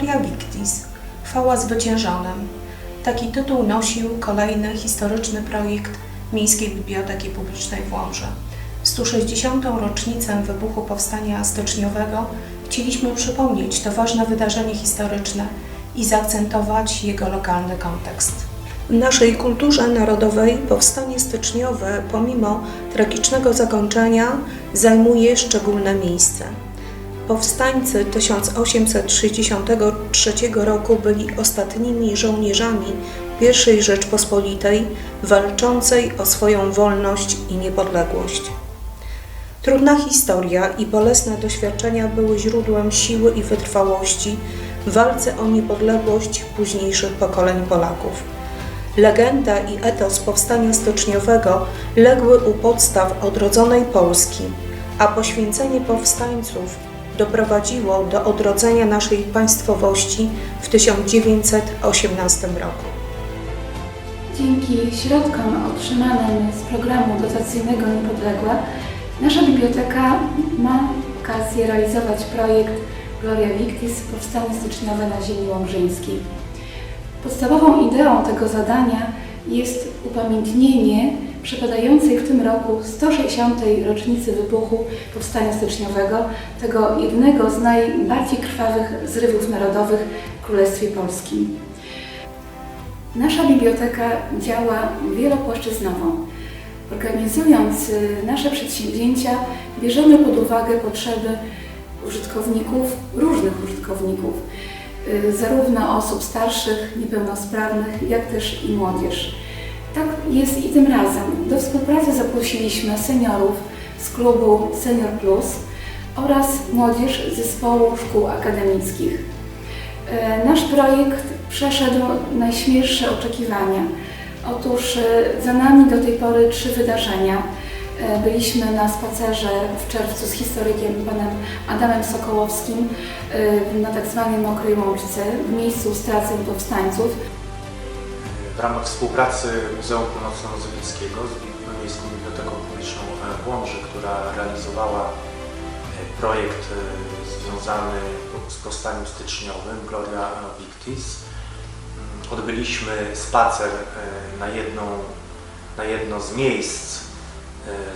Gloria Victis Chwała zwyciężonym. Taki tytuł nosił kolejny historyczny projekt Miejskiej Biblioteki Publicznej w Łomży. W 160. rocznicę wybuchu Powstania Styczniowego chcieliśmy przypomnieć to ważne wydarzenie historyczne i zaakcentować jego lokalny kontekst. W naszej kulturze narodowej powstanie styczniowe, pomimo tragicznego zakończenia, zajmuje szczególne miejsce. Powstańcy 1863 roku byli ostatnimi żołnierzami I Rzeczpospolitej walczącej o swoją wolność i niepodległość. Trudna historia i bolesne doświadczenia były źródłem siły i wytrwałości w walce o niepodległość późniejszych pokoleń Polaków. Legenda i etos powstania stoczniowego legły u podstaw odrodzonej Polski, a poświęcenie powstańców doprowadziło do odrodzenia naszej państwowości w 1918 roku. Dzięki środkom otrzymanym z programu dotacyjnego Niepodległa nasza biblioteka ma okazję realizować projekt Gloria Victis Powstanie Styczniowe na ziemi łomżyńskiej. Podstawową ideą tego zadania jest upamiętnienie przypadającej w tym roku 160. rocznicy wybuchu Powstania Styczniowego, tego jednego z najbardziej krwawych zrywów narodowych w Królestwie Polskim. Nasza biblioteka działa wielopłaszczyznowo. Organizując y, nasze przedsięwzięcia, bierzemy pod uwagę potrzeby użytkowników, różnych użytkowników, y, zarówno osób starszych, niepełnosprawnych, jak też i młodzież. Tak jest i tym razem. Do współpracy zaprosiliśmy seniorów z klubu Senior Plus oraz młodzież z zespołu szkół akademickich. E, Nasz projekt przeszedł najśmielsze oczekiwania. Otóż e, za nami do tej pory trzy wydarzenia. E, Byliśmy na spacerze w czerwcu z historykiem panem Adamem Sokołowskim na tak zwanej Mokrej Łączce w miejscu straceń powstańców. W ramach współpracy Muzeum Północno-Mazowieckiego z Miejską Biblioteką Publiczną w Łomży, która realizowała e, projekt e, związany z powstaniem styczniowym Gloria Victis, mm, odbyliśmy spacer e, na, jedną, na jedno z miejsc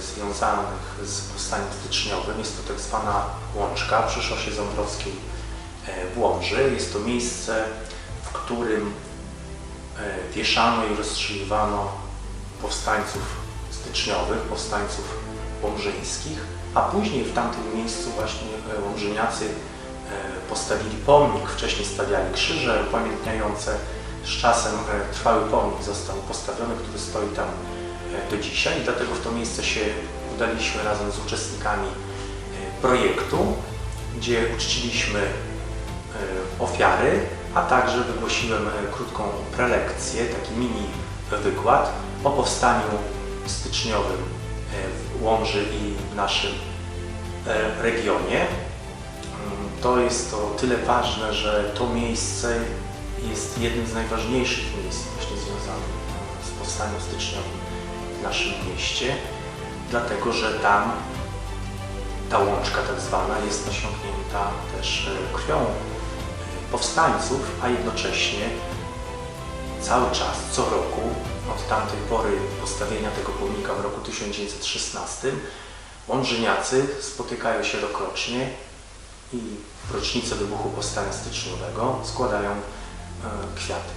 związanych z powstaniem styczniowym. Jest to tak zwana łączka przy szosie Ząbrowskiej w Łomży. Jest to miejsce, w którym wieszano i rozstrzeliwano powstańców styczniowych, powstańców łomżyńskich, a później w tamtym miejscu właśnie e, łomżyniacy e, postawili pomnik, wcześniej stawiali krzyże upamiętniające, z czasem e, trwały pomnik został postawiony, który stoi tam e, do dzisiaj, dlatego w to miejsce się udaliśmy razem z uczestnikami e, projektu, gdzie uczciliśmy e, ofiary, a także wygłosiłem krótką prelekcję, taki mini wykład o powstaniu styczniowym e, w Łomży i w naszym e, regionie. Mm, To jest to tyle ważne, że to miejsce jest jednym z najważniejszych miejsc właśnie związanych e, z powstaniem styczniowym w naszym mieście, dlatego że tam ta łączka tak zwana jest nasiąknięta też krwią powstańców, a jednocześnie cały czas, co roku, od tamtej pory postawienia tego pomnika w roku 1916, łomżyniacy spotykają się rokrocznie i w rocznicę wybuchu Powstania Styczniowego składają e, kwiaty.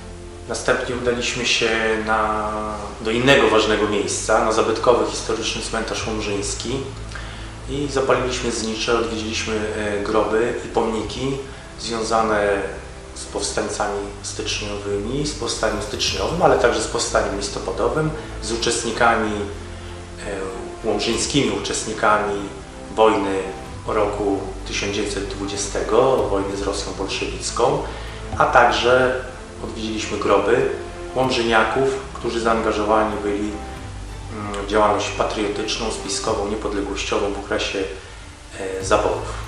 Następnie udaliśmy się na, do innego ważnego miejsca, na zabytkowy historyczny cmentarz łomżyński i zapaliliśmy znicze, odwiedziliśmy e, groby i pomniki związane z powstańcami styczniowymi, z powstaniem styczniowym, ale także z powstaniem listopadowym, z uczestnikami e, łomżyńskimi uczestnikami wojny roku 1920, wojny z Rosją bolszewicką, a także odwiedziliśmy groby łomżyniaków, którzy zaangażowani byli mm, w działalność patriotyczną, spiskową, niepodległościową w okresie e, zaborów.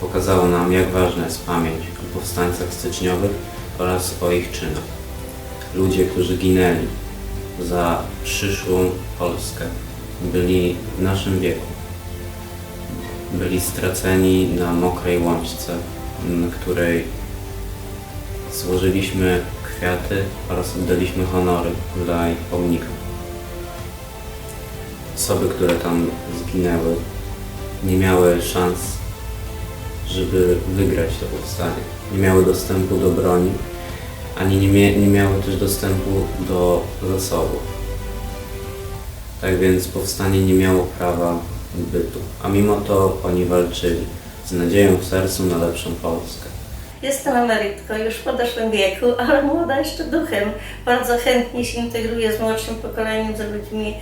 Pokazało nam, jak ważna jest pamięć o powstańcach styczniowych oraz o ich czynach. Ludzie, którzy ginęli za przyszłą Polskę, byli w naszym wieku. Byli straceni na mokrej łączce, na której złożyliśmy kwiaty oraz oddaliśmy honory dla ich pomnika. Osoby, które tam zginęły, nie miały szans, żeby wygrać to powstanie. Nie miały dostępu do broni, ani nie, mie- nie miały też dostępu do zasobów. Tak więc powstanie nie miało prawa bytu, a mimo to oni walczyli z nadzieją w sercu na lepszą Polskę. Jestem emerytką już w podeszłym wieku, ale młoda jeszcze duchem. Bardzo chętnie się integruję z młodszym pokoleniem, z ludźmi.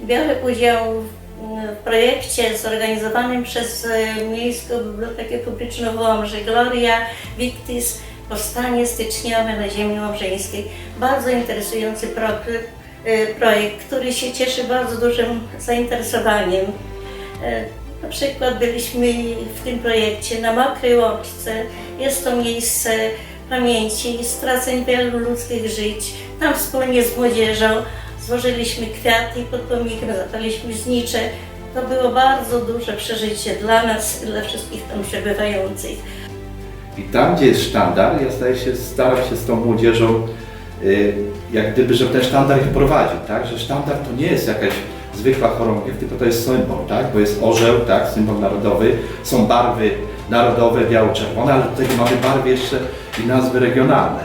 Biorę udział w, w projekcie zorganizowanym przez e, Miejską Bibliotekę Publiczną w Łomży Gloria Victis Powstanie styczniowe na ziemi łomżyńskiej. Bardzo interesujący e, projekt, który się cieszy bardzo dużym zainteresowaniem. E, Na przykład byliśmy w tym projekcie na Mokrej Łączce. Jest to miejsce pamięci straceń wielu ludzkich żyć. Tam wspólnie z młodzieżą złożyliśmy kwiaty pod pomnikiem zapaliśmy znicze. To było bardzo duże przeżycie dla nas dla wszystkich tam przebywających. I tam, gdzie jest sztandar, ja staję się, staram się z tą młodzieżą, y, jak gdyby, żeby ten sztandar ich prowadził, tak? Że sztandar to nie jest jakaś zwykła chorągiew, tylko to jest symbol, tak? Bo jest orzeł, tak? Symbol narodowy, są barwy narodowe, biało-czerwone, ale tego mamy barwy jeszcze i nazwy regionalne.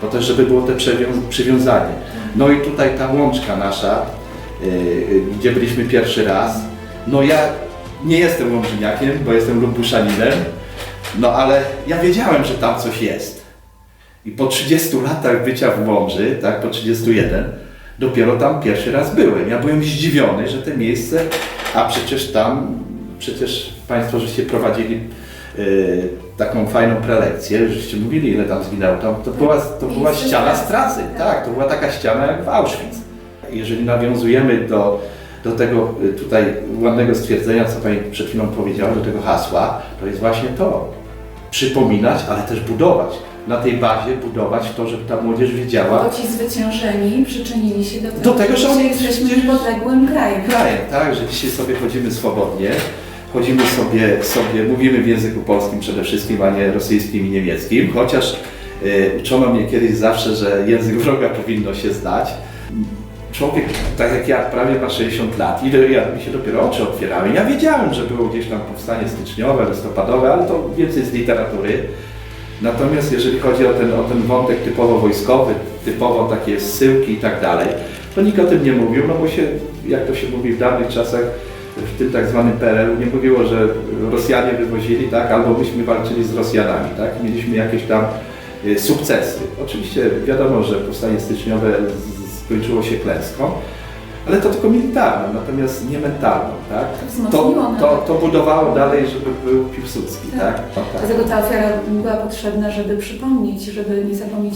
Po to, żeby było przywią- przywiązanie. No i tutaj ta łączka nasza, y, y, gdzie byliśmy pierwszy raz. No ja nie jestem łomżyniakiem, bo jestem lubuszaninem, no ale ja wiedziałem, że tam coś jest. I po 30 latach bycia w Łomży, tak, po 31, dopiero tam pierwszy raz byłem. Ja byłem zdziwiony, że te miejsce, a przecież tam, przecież Państwo żeście prowadzili y, taką fajną prelekcję, żeście mówili ile tam zginęło. Tam, to była, to była ściana stracy, tak. tak, to była taka ściana jak w Auschwitz. Jeżeli nawiązujemy do, do tego y, tutaj ładnego stwierdzenia, co Pani przed chwilą powiedziała, do tego hasła, to jest właśnie to. Przypominać, ale też budować. Na tej bazie budować to, żeby ta młodzież wiedziała, Bo ci zwyciężeni przyczynili się do tego, Do tego, że że oni jesteśmy przecież- niepodległym krajem. krajem, tak, że dzisiaj sobie chodzimy swobodnie, chodzimy sobie, sobie, mówimy w języku polskim przede wszystkim, a nie rosyjskim i niemieckim, chociaż y, uczono mnie kiedyś zawsze, że język wroga powinno się zdać. Człowiek, tak jak ja, prawie ma 60 lat i do- ja, mi się dopiero oczy otwierały. Ja wiedziałem, że było gdzieś tam powstanie styczniowe, listopadowe, ale to więcej z literatury. Natomiast jeżeli chodzi o ten, o ten wątek typowo wojskowy, typowo takie zsyłki i tak dalej, to nikt o tym nie mówił, no bo się, jak to się mówi w dawnych czasach, w tym tak zwanym PRL-u nie mówiło, że Rosjanie wywozili, tak, albo myśmy walczyli z Rosjanami, tak, mieliśmy jakieś tam y, sukcesy. Oczywiście wiadomo, że powstanie styczniowe skończyło się klęską, ale to tylko militarną, natomiast nie mentalną, tak. To To, to budowało dalej, żeby był Piłsudski, Tak. tak? No, tak. Dlatego ta ofiara była potrzebna, żeby przypomnieć, żeby nie zapomnieć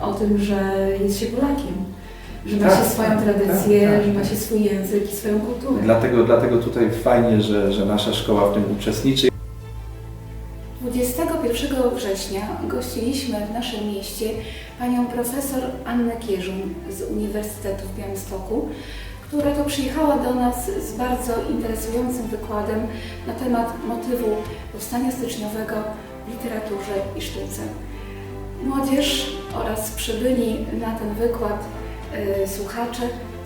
o, o tym, że jest się Polakiem. Że ma Tak, się swoją tak, tradycję, tak, tak. że ma się swój język i swoją kulturę. Dlatego, dlatego tutaj fajnie, że, że nasza szkoła w tym uczestniczy. 21 września gościliśmy w naszym mieście panią profesor Annę Kierzun z Uniwersytetu w Białymstoku, która to przyjechała do nas z bardzo interesującym wykładem na temat motywu powstania styczniowego w literaturze i sztuce. Młodzież oraz przybyli na ten wykład słuchacze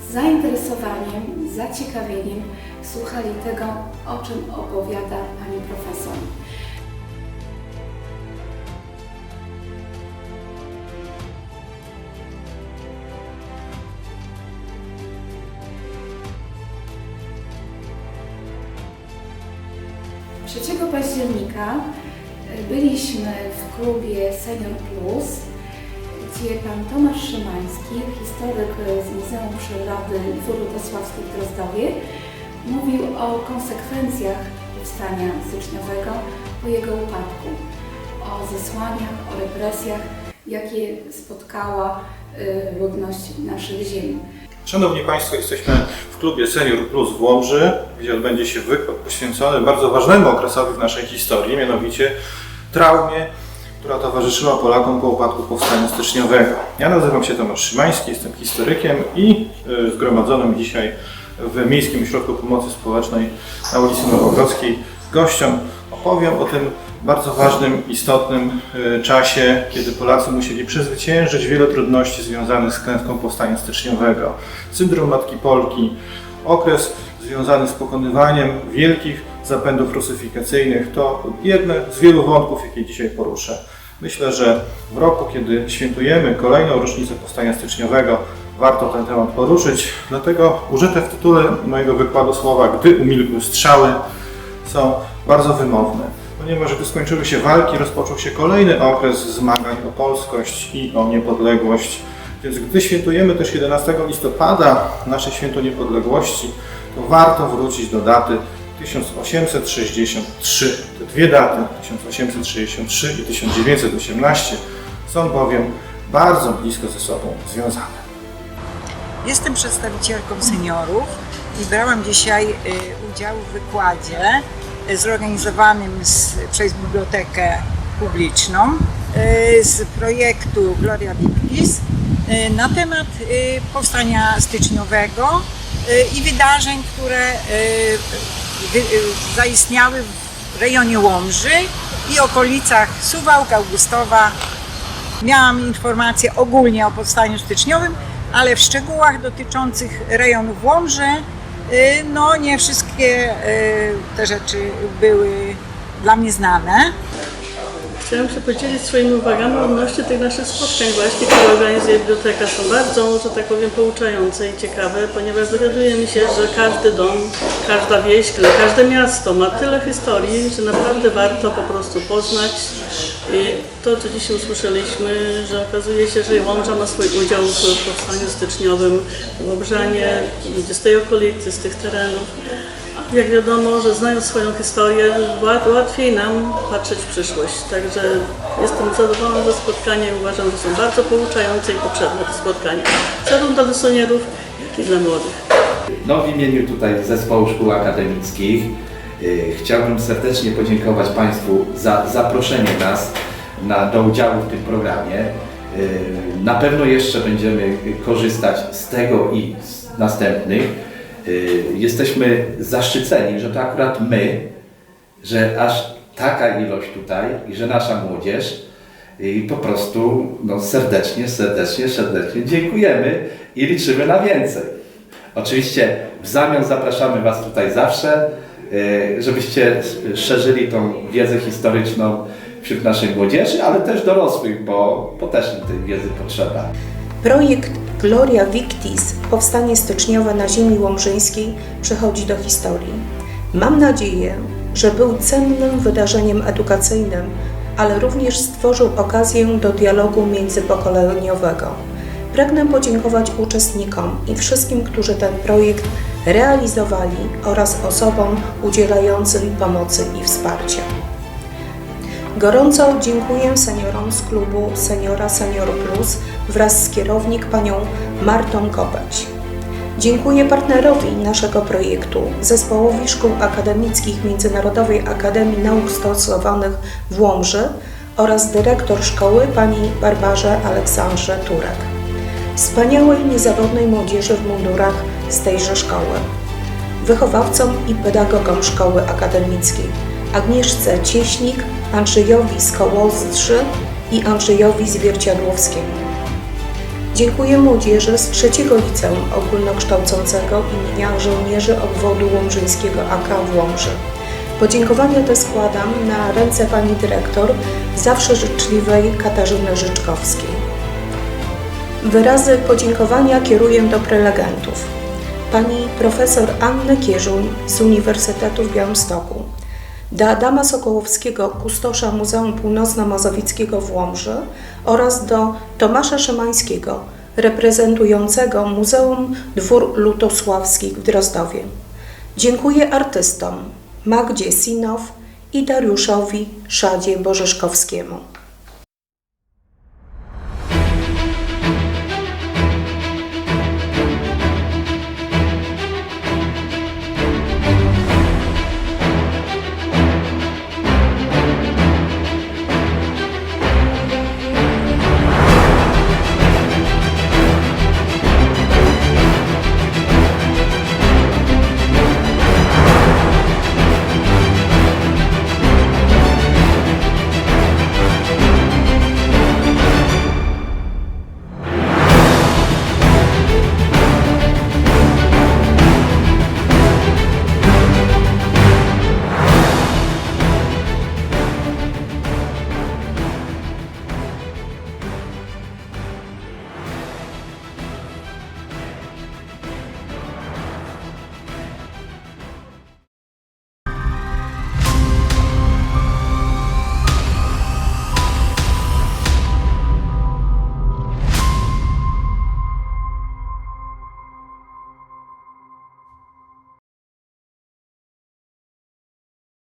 z zainteresowaniem, zaciekawieniem słuchali tego, o czym opowiada pani profesor. Trzeciego października byliśmy w klubie Senior Gdzie pan Tomasz Szymański, historyk z Muzeum Przyrody Wurutosławskiej w Drozdowie, mówił o konsekwencjach powstania styczniowego po jego upadku, o zesłaniach, o represjach, jakie spotkała y, ludność naszych ziem. Szanowni Państwo, jesteśmy w klubie Senior Plus w Łomży, gdzie odbędzie się wykład poświęcony bardzo ważnemu okresowi w naszej historii, mianowicie traumie, która towarzyszyła Polakom po upadku powstania styczniowego. Ja nazywam się Tomasz Szymański, jestem historykiem i y, zgromadzonym dzisiaj w Miejskim Ośrodku Pomocy Społecznej na ulicy Nowogrodzkiej gościom opowiem o tym bardzo ważnym, istotnym y, czasie, kiedy Polacy musieli przezwyciężyć wiele trudności związanych z klęską powstania styczniowego. Syndrom Matki Polki, okres związany z pokonywaniem wielkich zapędów rusyfikacyjnych to jedne z wielu wątków, jakie dzisiaj poruszę. Myślę, że w roku, kiedy świętujemy kolejną rocznicę powstania styczniowego, warto ten temat poruszyć. Dlatego użyte w tytule mojego wykładu słowa Gdy umilkły strzały są bardzo wymowne. Ponieważ gdy skończyły się walki, rozpoczął się kolejny okres zmagań o polskość i o niepodległość. Więc gdy świętujemy też 11 listopada nasze święto niepodległości, to warto wrócić do daty 1863. Te dwie daty, 1863 i 1918, są bowiem bardzo blisko ze sobą związane. Jestem przedstawicielką seniorów i brałam dzisiaj y, udział w wykładzie y, zorganizowanym z, przez Bibliotekę Publiczną y, z projektu Gloria Victis na temat powstania styczniowego i wydarzeń, które zaistniały w rejonie Łomży i okolicach Suwałk, Augustowa, Miałam informacje ogólnie o powstaniu styczniowym, ale w szczegółach dotyczących rejonów Łomży, y, no nie wszystkie y, te rzeczy były dla mnie znane. Chciałam się podzielić swoimi uwagami odnośnie tych naszych spotkań właśnie, które organizuje biblioteka. Są bardzo, że tak powiem, pouczające i ciekawe, ponieważ dowiaduje mi się, że każdy dom, każda wieś, każde miasto ma tyle historii, że naprawdę warto po prostu poznać. I to, co dzisiaj usłyszeliśmy, że okazuje się, że Łomża ma swój udział w powstaniu styczniowym, w Łobrzanie, ludzie z tej okolicy, z tych terenów. Jak wiadomo, że znając swoją historię, łat- łatwiej nam patrzeć w przyszłość. Także jestem zadowolona ze spotkania i uważam, że są bardzo pouczające i potrzebne te spotkania. Zarówno dla seniorów, jak i dla młodych. No, w imieniu tutaj Zespołu Szkół Akademickich y, chciałbym serdecznie podziękować Państwu za zaproszenie nas na, do udziału w tym programie. Y, na pewno jeszcze będziemy korzystać z tego i z następnych. Y, jesteśmy zaszczyceni, że to akurat my, że aż taka ilość tutaj i że nasza młodzież i po prostu no, serdecznie, serdecznie, serdecznie dziękujemy i liczymy na więcej. Oczywiście w zamian zapraszamy Was tutaj zawsze, e, żebyście szerzyli tą wiedzę historyczną wśród naszej młodzieży, ale też dorosłych, bo, bo też im tej wiedzy potrzeba. Projekt Gloria Victis, powstanie styczniowe na ziemi łomżyńskiej, przechodzi do historii. Mam nadzieję, że był cennym wydarzeniem edukacyjnym, ale również stworzył okazję do dialogu międzypokoleniowego. Pragnę podziękować uczestnikom i wszystkim, którzy ten projekt realizowali oraz osobom udzielającym pomocy i wsparcia. Gorąco dziękuję seniorom z klubu Seniora Senior Plus wraz z kierownik panią Martą Kopeć. Dziękuję partnerowi naszego projektu, Zespołowi Szkół Akademickich Międzynarodowej Akademii Nauk Stosowanych w Łomży oraz dyrektor szkoły pani Barbarze Aleksandrze Turek. Wspaniałej, niezawodnej młodzieży w mundurach z tejże szkoły. Wychowawcom i pedagogom szkoły akademickiej Agnieszce Cieśnik, Andrzejowi Skołozdrzy i Andrzejowi Zwierciadłowskiemu. Dziękuję młodzieży z trzeciego liceum ogólnokształcącego imienia żołnierzy obwodu łomżyńskiego AK w Łomży. Podziękowania te składam na ręce pani dyrektor, zawsze życzliwej Katarzyny Życzkowskiej. Wyrazy podziękowania kieruję do prelegentów. Pani profesor Annę Kieżuń z Uniwersytetu w Białymstoku, do Adama Sokołowskiego, kustosza Muzeum Północno-Mazowieckiego w Łomży oraz do Tomasza Szymańskiego, reprezentującego Muzeum Dwór Lutosławskich w Drozdowie. Dziękuję artystom Magdzie Sinow i Dariuszowi Szadzie Bożeszkowskiemu.